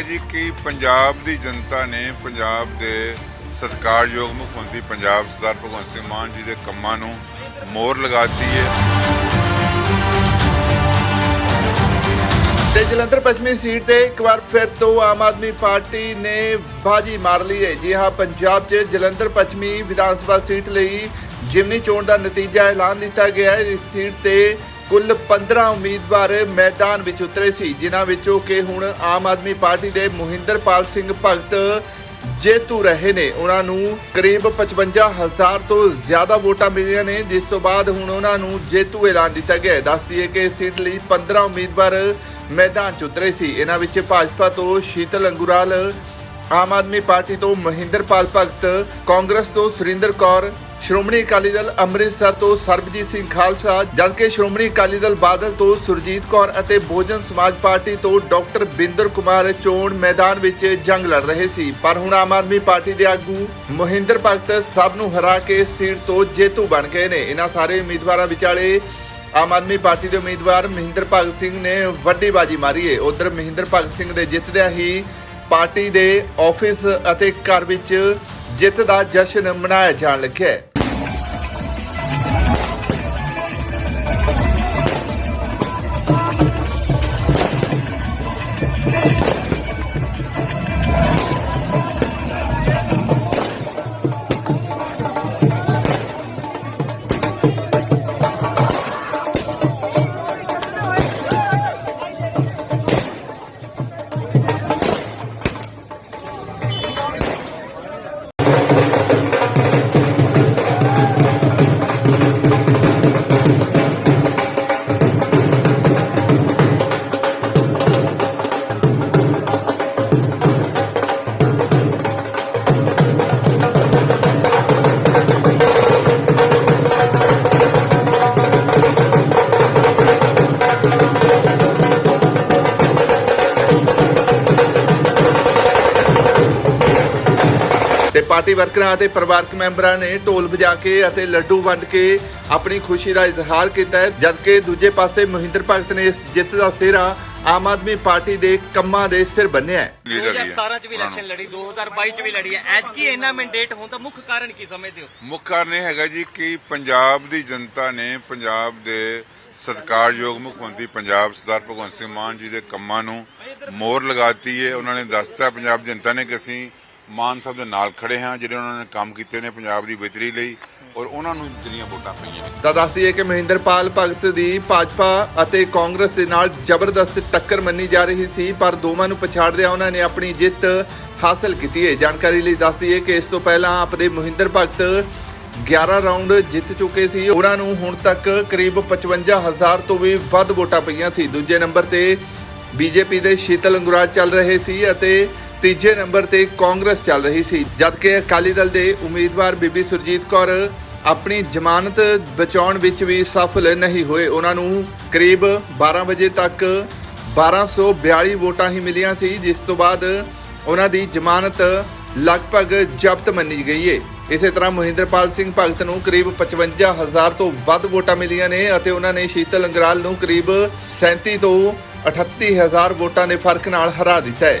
ਹੈਗਾ ਜੀ ਕਿ ਪੰਜਾਬ ਦੀ ਜਨਤਾ ਨੇ ਪੰਜਾਬ ਦੇ ਸਤਿਕਾਰਯੋਗ ਮੁੱਖ ਮੰਤਰੀ ਪੰਜਾਬ ਸਰਦਾਰ ਭਗਵੰਤ ਸਿੰਘ ਮਾਨ ਜੀ ਦੇ ਕੰਮਾਂ ਨੂੰ ਮੋਹਰ ਲਗਾਤੀ ਹੈ। ਤੇ ਜਲੰਧਰ ਪੱਛਮੀ ਸੀਟ ਤੇ ਇੱਕ ਵਾਰ ਫਿਰ ਤੋਂ ਆਮ ਆਦਮੀ ਪਾਰਟੀ ਨੇ ਬਾਜੀ ਮਾਰ ਲਈ ਹੈ। ਜੀ ਹਾਂ, ਪੰਜਾਬ 'ਚ ਜਲੰਧਰ ਪੱਛਮੀ ਵਿਧਾਨ ਸਭਾ ਸੀਟ ਲਈ ਜਿਮਨੀ ਚੋਣ ਦਾ ਨਤੀਜਾ ਐਲਾਨ ਦਿੱਤਾ ਗਿਆ ਹੈ। ਇਸ ਸੀਟ ਤੇ ਕੁੱਲ 15 ਉਮੀਦਵਾਰ ਮੈਦਾਨ ਵਿੱਚ ਉਤਰੇ ਸੀ, ਜਿਨ੍ਹਾਂ ਵਿੱਚੋਂ ਕਿ ਹੁਣ ਆਮ ਆਦਮੀ ਪਾਰਟੀ ਦੇ ਮੋਹਿੰਦਰਪਾਲ ਸਿੰਘ ਭਗਤ ਜੇਤੂ ਰਹੇ ਨੇ। ਉਹਨਾਂ ਨੂੰ ਕਰੀਬ 55000 ਤੋਂ ਜ਼ਿਆਦਾ ਵੋਟਾਂ ਮਿਲੀਆਂ ਨੇ, ਜਿਸ ਤੋਂ ਬਾਅਦ ਹੁਣ ਉਹਨਾਂ ਨੂੰ ਜੇਤੂ ਐਲਾਨ ਦਿੱਤਾ ਗਿਆ ਹੈ। ਦੱਸ ਕਿ ਸੀਟ ਲਈ 15 ਉਮੀਦਵਾਰ ਮੈਦਾਨ 'ਚ ਉਤਰੇ ਸੀ। ਇਹਨਾਂ ਵਿੱਚ ਭਾਜਪਾ ਤੋਂ ਸ਼ੀਤਲ ਅੰਗੁਰਾਲ, ਆਮ ਆਦਮੀ ਪਾਰਟੀ ਤੋਂ ਮਹਿੰਦਰਪਾਲ ਭਗਤ, ਕਾਂਗਰਸ ਤੋਂ ਸੁਰਿੰਦਰ ਕੌਰ ਸ਼੍ਰੋਮਣੀ ਅਕਾਲੀ ਦਲ ਅੰਮ੍ਰਿਤਸਰ ਤੋਂ ਸਰਬਜੀਤ ਸਿੰਘ ਖਾਲਸਾ, ਜਦਕਿ ਸ਼੍ਰੋਮਣੀ ਅਕਾਲੀ ਦਲ ਬਾਦਲ ਤੋਂ ਸੁਰਜੀਤ ਕੌਰ ਅਤੇ ਬਹੁਜਨ ਸਮਾਜ ਪਾਰਟੀ ਤੋਂ ਡਾਕਟਰ ਬਿੰਦਰ ਕੁਮਾਰ ਚੋਣ ਮੈਦਾਨ ਵਿੱਚ ਜੰਗ ਲੜ ਰਹੇ ਸੀ। ਪਰ ਹੁਣ ਆਮ ਆਦਮੀ ਪਾਰਟੀ ਦੇ ਆਗੂ ਮਹਿੰਦਰ ਭਗਤ ਸਭ ਨੂੰ ਹਰਾ ਕੇ ਸੀਟ ਤੋਂ ਜੇਤੂ ਬਣ ਗਏ ਨੇ। ਇਹਨਾਂ ਸਾਰੇ ਉਮੀਦਵਾਰਾਂ ਵਿਚਾਲੇ ਆਮ ਆਦਮੀ ਪਾਰਟੀ ਦੇ ਉਮੀਦਵਾਰ ਮਹਿੰਦਰ ਭਗਤ ਸਿੰਘ ਨੇ ਵੱਡੀ ਬਾਜੀ ਮਾਰੀ ਏ। ਉਧਰ ਮਹਿੰਦਰ ਭਗਤ ਸਿੰਘ ਦੇ ਜਿੱਤਦਿਆਂ ਹੀ ਪਾਰਟੀ ਦੇ ਆਫਿਸ ਅਤੇ ਘਰ ਵਿੱਚ ਜਿੱਤ ਦਾ ਜਸ਼ਨ ਮਨਾਇਆ ਜਾਣ ਲੱਗਿਆ ਪਾਰਟੀ ਵਰਕਰਾਂ ਅਤੇ ਪਰਿਵਾਰਕ ਮੈਂਬਰਾਂ ਨੇ ਢੋਲ ਵਜਾ ਕੇ ਅਤੇ ਲੱਡੂ ਵੰਡ ਕੇ ਆਪਣੀ ਖੁਸ਼ੀ ਦਾ ਇਜ਼ਹਾਰ ਕੀਤਾ ਹੈ ਜਦਕਿ ਦੂਜੇ ਪਾਸੇ ਮਹਿੰਦਰ ਭਗਤ ਨੇ ਇਸ ਜਿੱਤ ਦਾ ਸਿਹਰਾ ਆਮ ਆਦਮੀ ਪਾਰਟੀ ਦੇ ਕੰਮਾਂ ਦੇ ਸਿਰ ਬੰਨਿਆ ਹੈ। 2017 ਚ ਵੀ ਇਲੈਕਸ਼ਨ ਲੜੀ 2022 ਚ ਵੀ ਲੜੀ ਹੈ। ਐਤਕੀ ਇੰਨਾ ਮੈਂਡੇਟ ਹੋਣ ਦਾ ਮੁੱਖ ਕਾਰਨ ਕੀ ਸਮਝਦੇ ਹੋ? ਮੁੱਖ ਕਾਰਨ ਇਹ ਹੈਗਾ ਜੀ ਕਿ ਪੰਜਾਬ ਦੀ ਜਨਤਾ ਨੇ ਪੰਜਾਬ ਦੇ ਸਤਿਕਾਰਯੋਗ ਮੁੱਖ ਮੰਤਰੀ ਪੰਜਾਬ ਸਰਦਾਰ ਭਗਵੰਤ ਸਿੰਘ ਮਾਨ ਜੀ ਦੇ ਕੰਮਾਂ ਨੂੰ ਮੋਹਰ ਲਗਾਤੀ ਹੈ। ਉਹਨਾਂ ਨੇ ਦੱਸਤਾ ਪੰਜਾਬ ਜਨਤਾ ਨੇ ਕਿ ਅਸੀਂ ਮਾਨ ਸਾਹਿਬ ਦੇ ਨਾਲ ਖੜੇ ਹਾਂ, ਜਿਹੜੇ ਉਹਨਾਂ ਨੇ ਕੰਮ ਕੀਤੇ ਨੇ ਪੰਜਾਬ ਦੀ ਬਿਹਤਰੀ ਲਈ ਔਰ ਉਹਨਾਂ ਨੂੰ ਜਿਹੜੀਆਂ ਵੋਟਾਂ ਪਈਆਂ ਨੇ। ਤਾਂ ਦੱਸੀਏ ਕਿ ਮਹਿੰਦਰਪਾਲ ਭਗਤ ਦੀ ਭਾਜਪਾ ਅਤੇ ਕਾਂਗਰਸ ਦੇ ਨਾਲ ਜ਼ਬਰਦਸਤ ਟੱਕਰ ਮੰਨੀ ਜਾ ਰਹੀ ਸੀ, ਪਰ ਦੋਵਾਂ ਨੂੰ ਪਛਾੜਦਿਆਂ ਉਹਨਾਂ ਨੇ ਆਪਣੀ ਜਿੱਤ ਹਾਸਲ ਕੀਤੀ ਹੈ। ਜਾਣਕਾਰੀ ਲਈ ਦੱਸ ਕਿ ਇਸ ਤੋਂ ਪਹਿਲਾਂ ਆਪਦੇ ਮਹਿੰਦਰ ਭਗਤ 11 ਰਾਉਂਡ ਜਿੱਤ ਚੁੱਕੇ ਸੀ। ਉਹਨਾਂ ਨੂੰ ਹੁਣ ਤੱਕ ਕਰੀਬ 55000 ਤੋਂ ਵੀ ਵੱਧ ਵੋਟਾਂ ਪਈਆਂ ਸੀ। ਦੂਜੇ ਨੰਬਰ ਤੇ ਬੀਜੇਪੀ ਦੇ ਸ਼ੀਤਲ ਅੰਗੁਰਾਜ ਚੱਲ ਰਹੇ ਸੀ ਅਤੇ ਤੀਜੇ ਨੰਬਰ ਤੇ ਕਾਂਗਰਸ ਚੱਲ ਰਹੀ ਸੀ, ਜਦਕਿ ਅਕਾਲੀ ਦਲ ਦੇ ਉਮੀਦਵਾਰ ਬੀਬੀ ਸੁਰਜੀਤ ਕੌਰ ਆਪਣੀ ਜ਼ਮਾਨਤ ਬਚਾਉਣ ਵਿੱਚ ਵੀ ਸਫਲ ਨਹੀਂ ਹੋਏ। ਉਹਨਾਂ ਨੂੰ ਕਰੀਬ 12 ਵਜੇ ਤੱਕ 1242 ਵੋਟਾਂ ਹੀ ਮਿਲੀਆਂ ਸੀ, ਜਿਸ ਤੋਂ ਬਾਅਦ ਉਹਨਾਂ ਦੀ ਜ਼ਮਾਨਤ ਲਗਭਗ ਜ਼ਬਤ ਮੰਨੀ ਗਈ ਹੈ ਇਸੇ ਤਰ੍ਹਾਂ ਮਹਿੰਦਰਪਾਲ ਸਿੰਘ ਭਗਤ ਨੂੰ ਕਰੀਬ 55000 ਤੋਂ ਵੱਧ ਵੋਟਾਂ ਮਿਲੀਆਂ ਨੇ ਅਤੇ ਉਹਨਾਂ ਨੇ ਸ਼ੀਤਲ ਅੰਗਰਾਲ ਨੂੰ ਕਰੀਬ 37 ਤੋਂ 38000 ਵੋਟਾਂ ਦੇ ਫ਼ਰਕ ਨਾਲ ਹਰਾ ਦਿੱਤਾ ਹੈ।